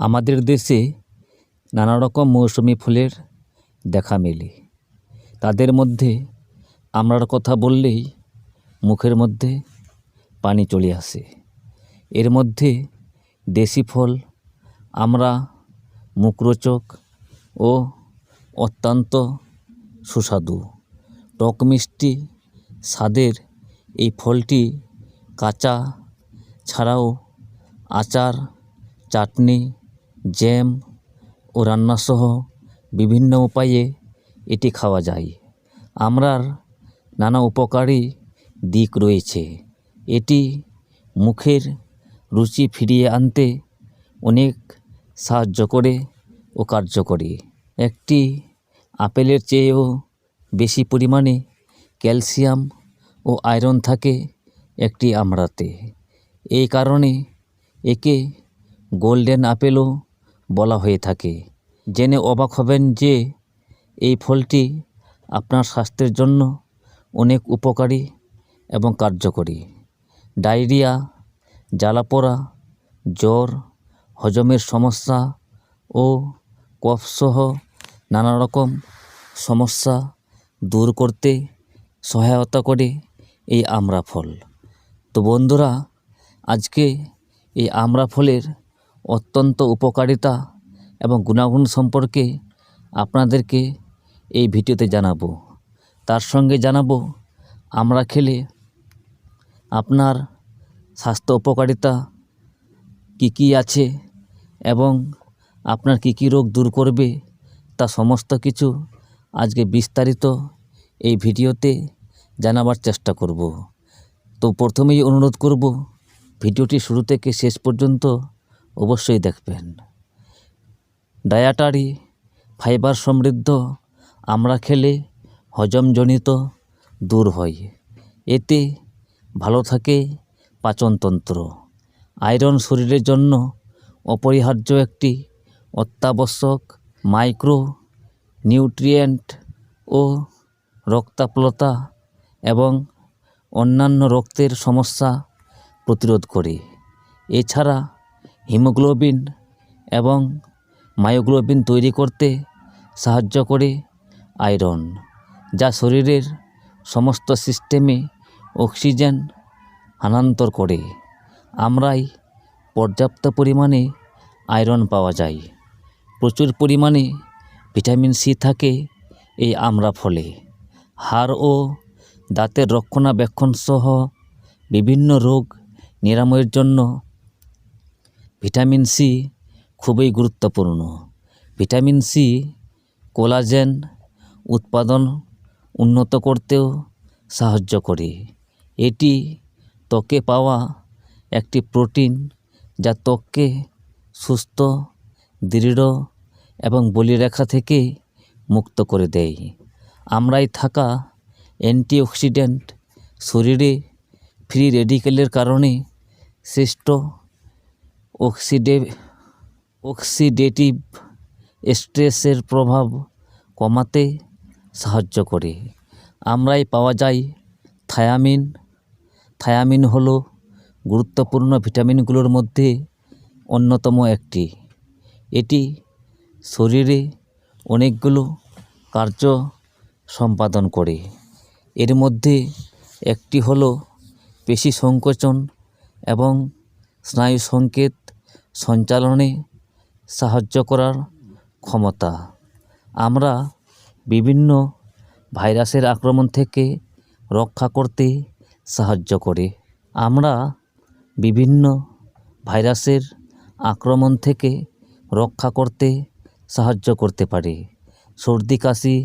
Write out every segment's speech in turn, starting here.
আমাদের দেশে নানা রকম মৌসুমি ফুলের দেখা মেলে। তাদের মধ্যে আমরার কথা বললেই মুখের মধ্যে পানি চলে আসে। এর মধ্যে দেশি ফল, আমরা, মুখরোচক ও অত্যন্ত সুস্বাদু। টক মিষ্টি স্বাদের এই ফলটি কাঁচা ছাড়াও আচার, চাটনি জ্যাম ও রান্নাসহ বিভিন্ন উপায়ে এটি খাওয়া যায়। আমরার নানা উপকারী দিক রয়েছে। এটি মুখের রুচি ফিরিয়ে আনতে অনেক সাহায্য করে ও কার্যকরী একটি আপেলের চেয়েও বেশি পরিমাণে ক্যালসিয়াম ও আয়রন থাকে একটি আমড়াতে এই কারণে একে গোল্ডেন আপেলও বলা হয়ে থাকে। জেনে অবাক হবেন যে এই ফলটি আপনার স্বাস্থ্যের জন্য অনেক উপকারী এবং কার্যকরী। ডায়রিয়া, জ্বালাপোড়া, জ্বর, হজমের সমস্যা ও কফসহ নানা রকম সমস্যা দূর করতে সহায়তা করে এই আমড়া ফল তো বন্ধুরা, আজকে এই আমরা ফলের অত্যন্ত উপকারিতা এবং গুণাগুণ সম্পর্কে আপনাদেরকে এই ভিডিওতে জানাব। তার সঙ্গে জানাব, আমরা খেলে আপনার স্বাস্থ্য উপকারিতা কী কী আছে এবং আপনার কী কী রোগ দূর করবে তা সমস্ত কিছু আজকে বিস্তারিত এই ভিডিওতে জানাবার চেষ্টা করব। তো প্রথমেই অনুরোধ করব, ভিডিওটি শুরু থেকে শেষ পর্যন্ত অবশ্যই দেখবেন। ডায়াটারি, ফাইবার সমৃদ্ধ, আমরা খেলে হজমজনিত দূর হয়। এতে ভালো থাকে পাচনতন্ত্র। আয়রন শরীরের জন্য অপরিহার্য একটি অত্যাবশ্যক মাইক্রো নিউট্রিয়েন্ট ও রক্তাপ্লতা এবং অন্যান্য রক্তের সমস্যা প্রতিরোধ করে। এছাড়া হিমোগ্লোবিন এবং মায়োগ্লোবিন তৈরি করতে সাহায্য করে আয়রন, যা শরীরের সমস্ত সিস্টেমে অক্সিজেন স্থানান্তর করে। আমরাই পর্যাপ্ত পরিমাণে আয়রন পাওয়া যায়। প্রচুর পরিমাণে ভিটামিন সি থাকে এই আমড়া ফলে। হাড় ও দাঁতের রক্ষণাবেক্ষণ সহ বিভিন্ন রোগ নিরাময়ের জন্য ভিটামিন সি খুবই গুরুত্বপূর্ণ। ভিটামিন সি কোলাজেন উৎপাদন উন্নত করতেও সাহায্য করে। এটি ত্বকে পাওয়া একটি প্রোটিন যা ত্বককে সুস্থ, দৃঢ় এবং বলিরেখা থেকে মুক্ত করে দেয়। আমরাই থাকা অ্যান্টিঅক্সিডেন্ট শরীরে ফ্রি রেডিকেলের কারণে সৃষ্ট অক্সিডে অক্সিডেটিভ স্ট্রেসের প্রভাব কমাতে সাহায্য করে। আমরাই পাওয়া যায় থায়ামিন। থায়ামিন হলো গুরুত্বপূর্ণ ভিটামিনগুলোর মধ্যে অন্যতম একটি। এটি শরীরে অনেকগুলো কার্য সম্পাদন করে। এর মধ্যে একটি হলো পেশি সংকোচন এবং স্নায়ু সংকেত সঞ্চালনে সাহায্য করার ক্ষমতা। আমরা বিভিন্ন ভাইরাসের আক্রমণ থেকে রক্ষা করতে সাহায্য করে। আমরা বিভিন্ন ভাইরাসের আক্রমণ থেকে রক্ষা করতে সাহায্য করতে পারে। সর্দি, কাশি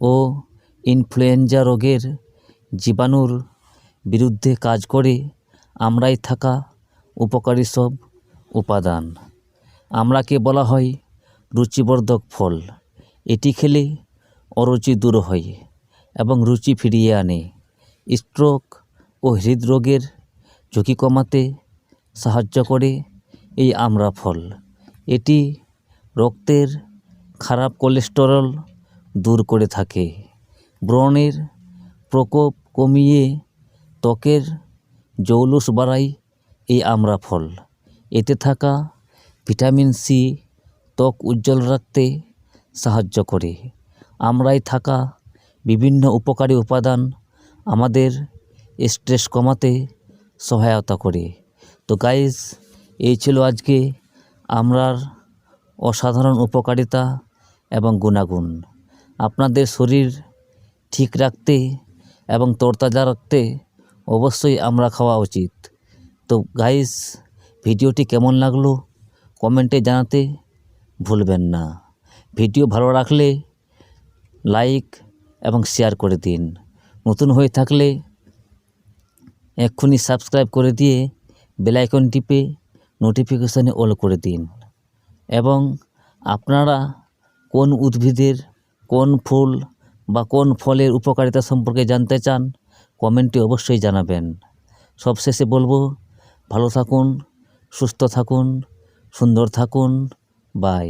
ও ইনফ্লুয়েঞ্জা রোগের জীবাণুর বিরুদ্ধে কাজ করে আমরাই থাকা উপকারী সব উপাদান। আমরাকে বলা হয় রুচিবর্ধক ফল। এটি খেলে অরুচি দূর হয় এবং রুচি ফিরিয়ে আনে। স্ট্রোক ও হৃদরোগের ঝুঁকি কমাতে সাহায্য করে এই আমড়া ফল। এটি রক্তের খারাপ কোলেস্টেরল দূর করে থাকে। ব্রণের প্রকোপ কমিয়ে ত্বকের জৌলুস বাড়ায় এই আমরা ফল। এতে থাকা ভিটামিন সি ত্বক উজ্জ্বল রাখতে সাহায্য করে। আমরাই থাকা বিভিন্ন উপকারী উপাদান আমাদের স্ট্রেস কমাতে সহায়তা করে। তো গাইস এই ছিল আজকে আমরার অসাধারণ উপকারিতা এবং গুণাগুণ। আপনাদের শরীর ঠিক রাখতে এবং তরতাজা রাখতে অবশ্যই আমরা খাওয়া উচিত। তো গাইস ভিডিওটি কেমন লাগল? কমেন্টে জানাতে ভুলবেন না। ভিডিও ভালো রাখলে লাইক এবং শেয়ার করে দিন। নতুন হয়ে থাকলে এক্ষুনি সাবস্ক্রাইব করে দিয়ে বেলাইকন টিপে নোটিফিকেশানে অল করে দিন। এবং আপনারা কোন উদ্ভিদের, কোন ফুল বা কোন ফলের উপকারিতা সম্পর্কে জানতে চান, কমেন্টে অবশ্যই জানাবেন। সবশেষে বলব ভালো থাকুন সুস্থ থাকুন সুন্দর থাকুন বাই